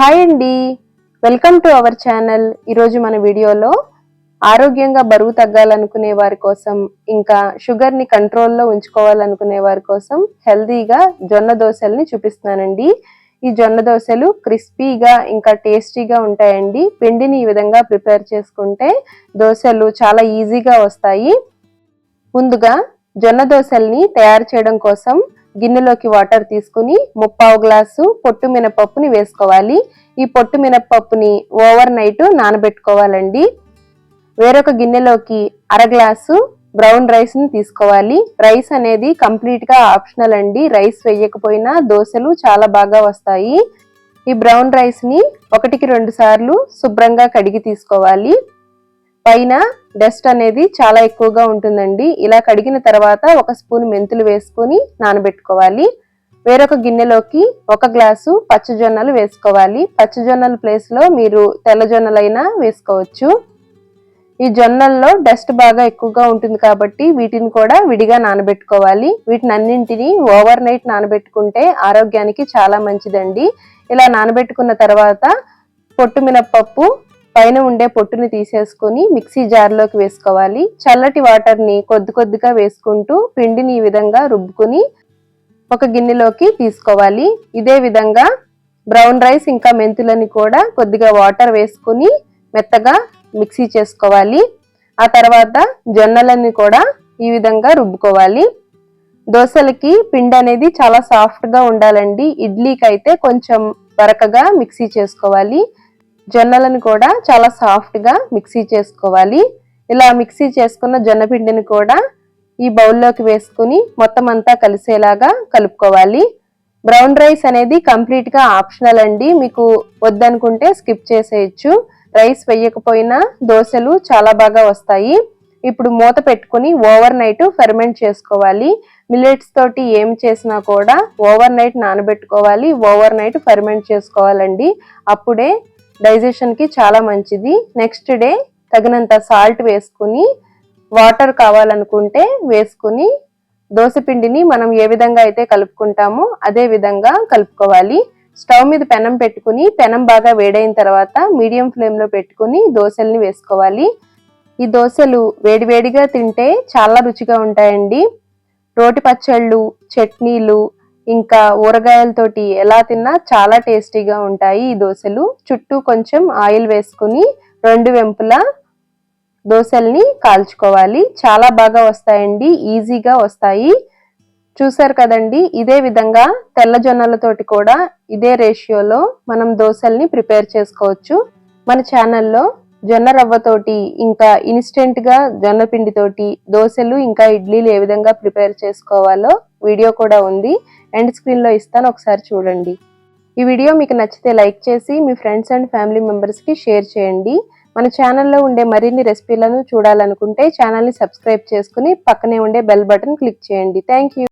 Hi అండి. Welcome to our channel. ఈరోజు మన వీడియోలో ఆరోగ్యంగా బరువు తగ్గాలనుకునే వారి కోసం ఇంకా షుగర్ని కంట్రోల్లో ఉంచుకోవాలనుకునే వారి కోసం హెల్తీగా జొన్న దోశల్ని చూపిస్తున్నానండి. ఈ జొన్న దోశలు క్రిస్పీగా ఇంకా టేస్టీగా ఉంటాయండి. పిండిని ఈ విధంగా ప్రిపేర్ చేసుకుంటే దోశలు చాలా ఈజీగా వస్తాయి. ముందుగా జొన్న దోశల్ని తయారు చేయడం కోసం గిన్నెలోకి వాటర్ తీసుకుని ముప్పావు గ్లాసు పొట్టు మినపప్పుని వేసుకోవాలి. ఈ పొట్టు మినపప్పుని ఓవర్ నైట్ నానబెట్టుకోవాలండి. వేరొక గిన్నెలోకి అర గ్లాసు బ్రౌన్ రైస్ని తీసుకోవాలి. రైస్ అనేది కంప్లీట్గా ఆప్షనల్ అండి. రైస్ వేయకపోయినా దోశలు చాలా బాగా వస్తాయి. ఈ బ్రౌన్ రైస్ని ఒకటికి రెండు సార్లు శుభ్రంగా కడిగి తీసుకోవాలి. పైన డస్ట్ అనేది చాలా ఎక్కువగా ఉంటుందండి. ఇలా కడిగిన తర్వాత ఒక స్పూన్ మెంతులు వేసుకొని నానబెట్టుకోవాలి. వేరొక గిన్నెలోకి ఒక గ్లాసు పచ్చజొన్నలు వేసుకోవాలి. పచ్చజొన్నల ప్లేస్లో మీరు తెల్లజొన్నలైనా వేసుకోవచ్చు. ఈ జొన్నల్లో డస్ట్ బాగా ఎక్కువగా ఉంటుంది కాబట్టి వీటిని కూడా విడిగా నానబెట్టుకోవాలి. వీటిని అన్నింటినీ ఓవర్ నైట్ నానబెట్టుకుంటే ఆరోగ్యానికి చాలా మంచిదండి. ఇలా నానబెట్టుకున్న తర్వాత పొట్టు మినప్పప్పు పైన ఉండే పొట్టుని తీసేసుకొని మిక్సీ జార్లోకి వేసుకోవాలి. చల్లటి వాటర్ని కొద్ది కొద్దిగా వేసుకుంటూ పిండిని ఈ విధంగా రుబ్బుకుని ఒక గిన్నెలోకి తీసుకోవాలి. ఇదే విధంగా బ్రౌన్ రైస్ ఇంకా మెంతులని కూడా కొద్దిగా వాటర్ వేసుకుని మెత్తగా మిక్సీ చేసుకోవాలి. ఆ తర్వాత జొన్నలని కూడా ఈ విధంగా రుబ్బుకోవాలి. దోశలకి పిండి అనేది చాలా సాఫ్ట్గా ఉండాలండి. ఇడ్లీకి అయితే కొంచెం వరకగా మిక్సీ చేసుకోవాలి. జొన్నలను కూడా చాలా సాఫ్ట్గా మిక్సీ చేసుకోవాలి. ఇలా మిక్సీ చేసుకున్న జొన్న పిండిని కూడా ఈ బౌల్లోకి వేసుకుని మొత్తం అంతా కలిసేలాగా కలుపుకోవాలి. బ్రౌన్ రైస్ అనేది కంప్లీట్గా ఆప్షనల్ అండి. మీకు వద్దనుకుంటే స్కిప్ చేసేయచ్చు. రైస్ వేయకపోయినా దోశలు చాలా బాగా వస్తాయి. ఇప్పుడు మూత పెట్టుకుని ఓవర్ నైట్ ఫెర్మెంట్ చేసుకోవాలి. మిల్లెట్స్ తోటి ఏం చేసినా కూడా ఓవర్ నైట్ నానబెట్టుకోవాలి. ఓవర్ నైట్ ఫెర్మెంట్ చేసుకోవాలండి. అప్పుడే డైజెషన్కి చాలా మంచిది. నెక్స్ట్ డే తగినంత సాల్ట్ వేసుకుని వాటర్ కావాలనుకుంటే వేసుకుని పిండిని మనం ఏ విధంగా అయితే కలుపుకుంటామో అదే విధంగా కలుపుకోవాలి. స్టవ్ మీద పెనం పెట్టుకుని పెనం బాగా వేడైన తర్వాత మీడియం ఫ్లేమ్లో పెట్టుకుని దోశల్ని వేసుకోవాలి. ఈ దోశలు వేడివేడిగా తింటే చాలా రుచిగా ఉంటాయండి. రోటి పచ్చళ్ళు చట్నీలు ఇంకా ఊరగాయలతోటి ఎలా తిన్నా చాలా టేస్టీగా ఉంటాయి ఈ దోశలు. చుట్టూ కొంచెం ఆయిల్ వేసుకుని రెండు వెంపులా దోశల్ని కాల్చుకోవాలి. చాలా బాగా వస్తాయండి ఈజీగా వస్తాయి. చూసారు కదండి ఇదే విధంగా తెల్ల జొన్నలతోటి కూడా ఇదే రేషియోలో మనం దోశల్ని ప్రిపేర్ చేసుకోవచ్చు. మన ఛానల్లో జొన్న రవ్వతోటి ఇంకా ఇన్స్టెంట్గా జొన్న పిండితోటి దోశలు ఇంకా ఇడ్లీలు ఏ విధంగా ప్రిపేర్ చేసుకోవాలో వీడియో కూడా ఉంది. ఎండ్ స్క్రీన్లో ఇస్తాను ఒకసారి చూడండి. ఈ వీడియో మీకు నచ్చితే లైక్ చేసి మీ ఫ్రెండ్స్ అండ్ ఫ్యామిలీ మెంబర్స్కి షేర్ చేయండి. మన ఛానల్లో ఉండే మరిన్ని రెసిపీలను చూడాలనుకుంటే ఛానల్ని సబ్స్క్రైబ్ చేసుకుని పక్కనే ఉండే బెల్ బటన్ క్లిక్ చేయండి. థ్యాంక్